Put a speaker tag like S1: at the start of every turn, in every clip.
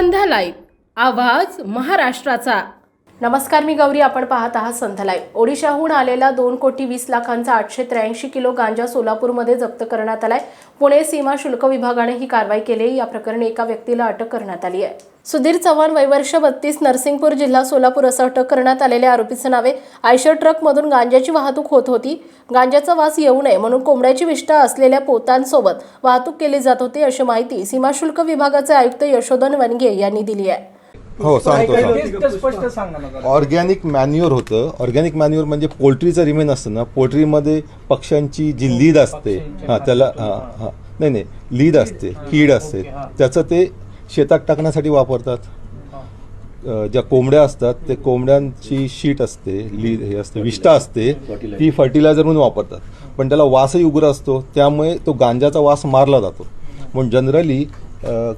S1: संध्या live आवाज महाराष्ट्राचा. नमस्कार मी गौरी. आपण पाहत आहात संध्या लाईव्ह ओडिशाहून आलेला दोन कोटी वीस लाखांचा आठशे त्र्याऐंशी किलो गांजा सोलापूरमध्ये जप्त करण्यात आलाय. पुणे सीमा शुल्क विभागाने ही कारवाई केली आहे. या प्रकरणी एका व्यक्तीला अटक करण्यात आली आहे. सुधीर चव्हाण वैवर्ष बत्तीस नरसिंगपूर जिल्हा सोलापूर असं अटक करण्यात आलेल्या आरोपीचं नावे आयशर ट्रकमधून गांजाची वाहतूक होत होती. गांजाचा वास येऊ नये म्हणून कोंबड्याची विष्ठा असलेल्या पोतांसोबत वाहतूक केली जात होती अशी माहिती सीमाशुल्क विभागाचे आयुक्त यशोधन वनगे यांनी दिली आहे.
S2: हो सांगतो. ऑर्गॅनिक मॅन्युअर होतं. ऑर्गॅनिक मॅन्युअर म्हणजे पोल्ट्रीचं रिमेन असतं ना. पोल्ट्रीमध्ये पक्ष्यांची जी लीद असते हां त्याला हां हां. नाही नाही. लीद असते कीड असते. त्याचं ते शेतात टाकण्यासाठी वापरतात. ज्या कोंबड्या असतात ते कोंबड्यांची शीट असते लीद हे असते विष्ठा असते ती फर्टिलायझर म्हणून वापरतात. पण त्याला वासही उग्र असतो त्यामुळे तो गांजाचा वास मारला जातो. म्हणून जनरली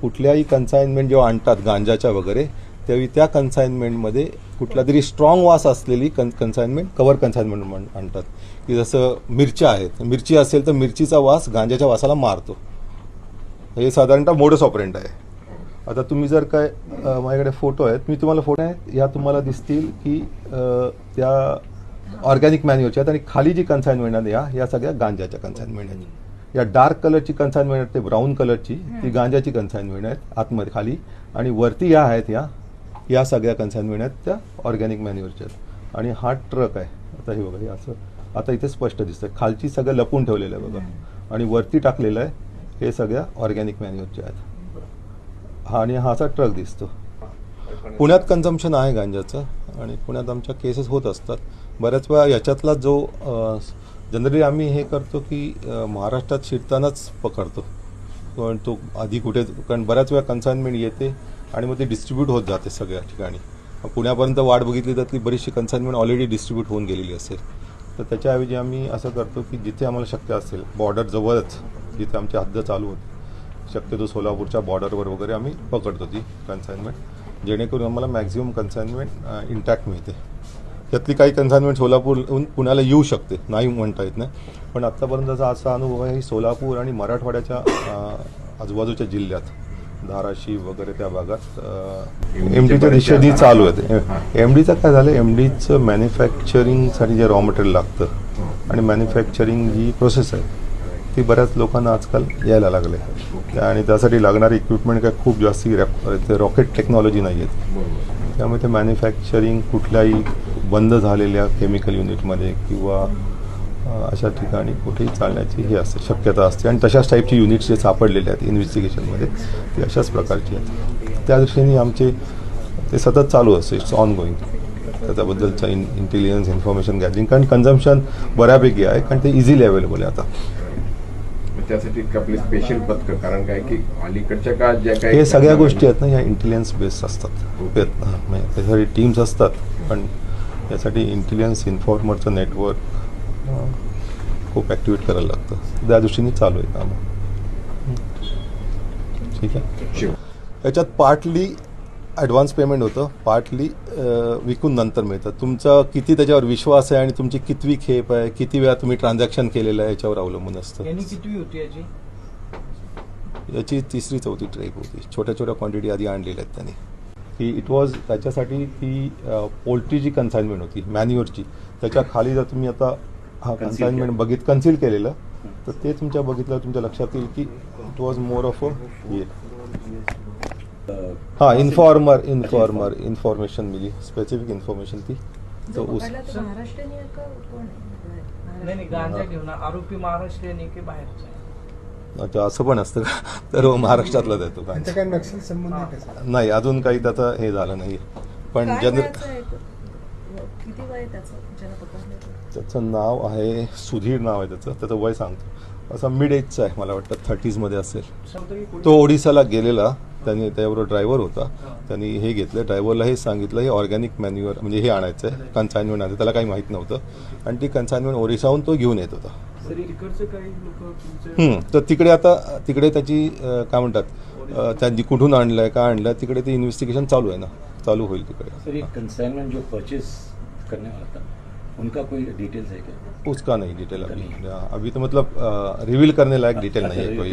S2: कुठल्याही कन्साइनमेंट जेव्हा आणतात गांजाच्या वगैरे त्यावेळी त्या कन्साइनमेंटमध्ये कुठला तरी स्ट्रॉंग वास असलेली कन कन्साइनमेंट कवर कन्साइनमेंट म्हणून आणतात. की जसं मिरच्या आहेत मिरची असेल तर मिरचीचा वास गांजाच्या वासाला मारतो. हे साधारणतः मोडस ऑपरेंट आहे. आता तुम्ही जर काय माझ्याकडे फोटो आहेत मी तुम्हाला फोटो आहेत या तुम्हाला दिसतील की त्या ऑर्गॅनिक मॅन्युअरच्या आहेत आणि खाली जी कन्साइनमेंट आहे या या सगळ्या गांजाच्या कन्साइनमेंट आहेत. या डार्क कलरची कन्साइनमेंट आहे ते ब्राऊन कलरची ती गांजाची कन्साइनमेंट आहेत आतमध्ये खाली. आणि वरती या आहेत या या सगळ्या कन्साइनमेंट आहेत त्या ऑर्गॅनिक मॅन्युअरच्या आहेत. आणि हा ट्रक आहे. आता हे बघा हे असं आता इथे स्पष्ट दिसतं खालची सगळं लपून ठेवलेलं आहे बघा. आणि वरती टाकलेलं आहे हे सगळ्या ऑर्गॅनिक मॅन्युअरच्या आहेत. हा आणि हा असा ट्रक दिसतो. पुण्यात कन्झम्पशन आहे गांजाचं आणि पुण्यात आमच्या केसेस होत असतात. बऱ्याच वेळा याच्यातला जो जनरली आम्ही हे करतो की महाराष्ट्रात शिरतानाच पकडतो. पण तो आधी कुठे कारण बऱ्याच वेळा कन्साइनमेंट येते आणि मग ते डिस्ट्रीब्यूट होत जाते सगळ्या ठिकाणी. मग पुण्यापर्यंत वाट बघितली तर ती बरीचशी कन्साइनमेंट ऑलरेडी डिस्ट्रीब्यूट होऊन गेलेली असेल. तर त्याच्याऐवजी आम्ही असं करतो की जिथे आम्हाला शक्य असेल बॉर्डर जवळच जिथे आमची हद्द चालू होते शक्यतो सोलापूरच्या बॉर्डरवर वगैरे आम्ही पकडतो ती कन्साइनमेंट जेणेकरून आम्हाला मॅक्झिमम कन्साइनमेंट इंटॅक्ट मिळते. त्यातली काही कन्साइनमेंट सोलापूरहून पुण्याला येऊ शकते नाही म्हणता येत नाही. पण आत्तापर्यंतचा असा अनुभव आहे की सोलापूर आणि मराठवाड्याच्या आजूबाजूच्या जिल्ह्यात धाराशिव वगैरे त्या भागात एम डीच्या दिशेने चालू आहे एम डीचं काय झालं? एम डीचं मॅन्युफॅक्चरिंगसाठी जे रॉ मटेरियल लागतं आणि मॅन्युफॅक्चरिंग जी प्रोसेस आहे. ती बऱ्याच लोकांना आजकाल यायला लागले आणि त्यासाठी लागणारी इक्विपमेंट काय खूप जास्ती रॉकेट टेक्नॉलॉजी नाही आहेत. त्यामुळे ते मॅन्युफॅक्चरिंग कुठल्याही बंद झालेल्या केमिकल युनिटमध्ये किंवा अशा ठिकाणी कुठेही चालण्याची ही असते शक्यता असते. आणि तशाच टाईपची युनिट्स जे सापडलेले आहेत इन्व्हेस्टिगेशनमध्ये ते अशाच प्रकारची आहेत. त्या दृष्टीने आमचे ते सतत चालू असते इट्स ऑन गोईंग त्याच्याबद्दलचं इन इंटेलिजन्स इन्फॉर्मेशन गॅदरिंग कारण कन्झम्पशन बऱ्यापैकी आहे कारण ते इझिली अवेलेबल आहे आता.
S3: त्यासाठी आपली स्पेशल पथकं कारण काय की अलीकडच्या काळात ज्या काही
S2: हे सगळ्या गोष्टी आहेत ना ह्या इंटेलिजन्स बेस्ड असतात. म्हणजे त्याच्यासाठी टीम्स असतात पण यासाठी इंटेलिजन्स इन्फॉर्मरचं नेटवर्क खूप ॲक्टिवेट करायला लागतं. त्या दृष्टीने चालू आहे कामं. ठीक आहे? याच्यात पार्टली ॲडव्हान्स पेमेंट होतं. पार्टली विकून नंतर मिळतं. तुमचा किती त्याच्यावर विश्वास आहे आणि तुमची कितवी खेप आहे? किती वेळा तुम्ही ट्रान्झॅक्शन केलेलं आहे याच्यावर अवलंबून असतं?
S4: यांनी किती होती याची?
S2: याची तिसरी चौथी ट्रेक होती. छोट्या छोट्या क्वांटिटी आधी आणलेल्या आहेत त्यांनी. की इट वॉज त्याच्यासाठी ती पोल्ट्रीची कन्साइनमेंट होती मॅन्युअरची त्याच्याखाली जर तुम्ही आता हा कन्साइनमेंट बघित कन्सिल केलेलं तर ते तुमच्या बघितलं तुमच्या लक्षात येईल की it was more of a हे इन्फॉर्मर इन्फॉर्मर इन्फॉर्मेशन मिली. स्पेसिफिक इन्फॉर्मेशन ती. तो उस
S1: महाराष्ट्रीयन आहे का कोण
S4: नाही नाही गांजा घेऊन आरोपी महाराष्ट्रीयन आहे की बाहेरचा? आहे?
S2: अच्छा असं पण असतं का? तर हो, महाराष्ट्रातलाच आहे तो
S5: त्याचा
S2: गांजा
S5: काय नक्षल संबंध आहे का?
S2: नाही अजून काही त्याचं हे झालं नाही पण जनर
S1: किती वय आहे त्याचं?
S2: नाव आहे सुधीर नाव आहे त्याचं. त्याचं वय सांगतो. असं मिड एजचं आहे मला वाटतं थर्टीजमध्ये असेल. तो ओडिसाला गेलेला. त्यांनी त्याबरोबर ड्रायव्हर होता. त्यांनी हे घेतलं ड्रायव्हरला हे सांगितलं हे ऑर्गॅनिक मॅन्युअर म्हणजे हे आणायचं आहे कन्साइनमेंट आणायचं त्याला काही माहीत नव्हतं. आणि ती कन्साइनमेंट ओरिसाहून तो घेऊन येत होता.
S4: सर तिकडचे काही लोक तुमचे
S2: हम्म, तर तिकडे आता तिकडे त्याची काय म्हणतात त्यांनी कुठून आणलंय काय आणलंय तिकडे ते इन्व्हेस्टिगेशन चालू आहे ना चालू होईल तिकडे.
S6: कंसाइनमेंट जो परचेज करने वाला था उनका कोई डिटेल्स है क्या?
S2: उसका नहीं डिटेल अभी. अभी तो मतलब रिवील करने लायक डिटेल नहीं है कोई.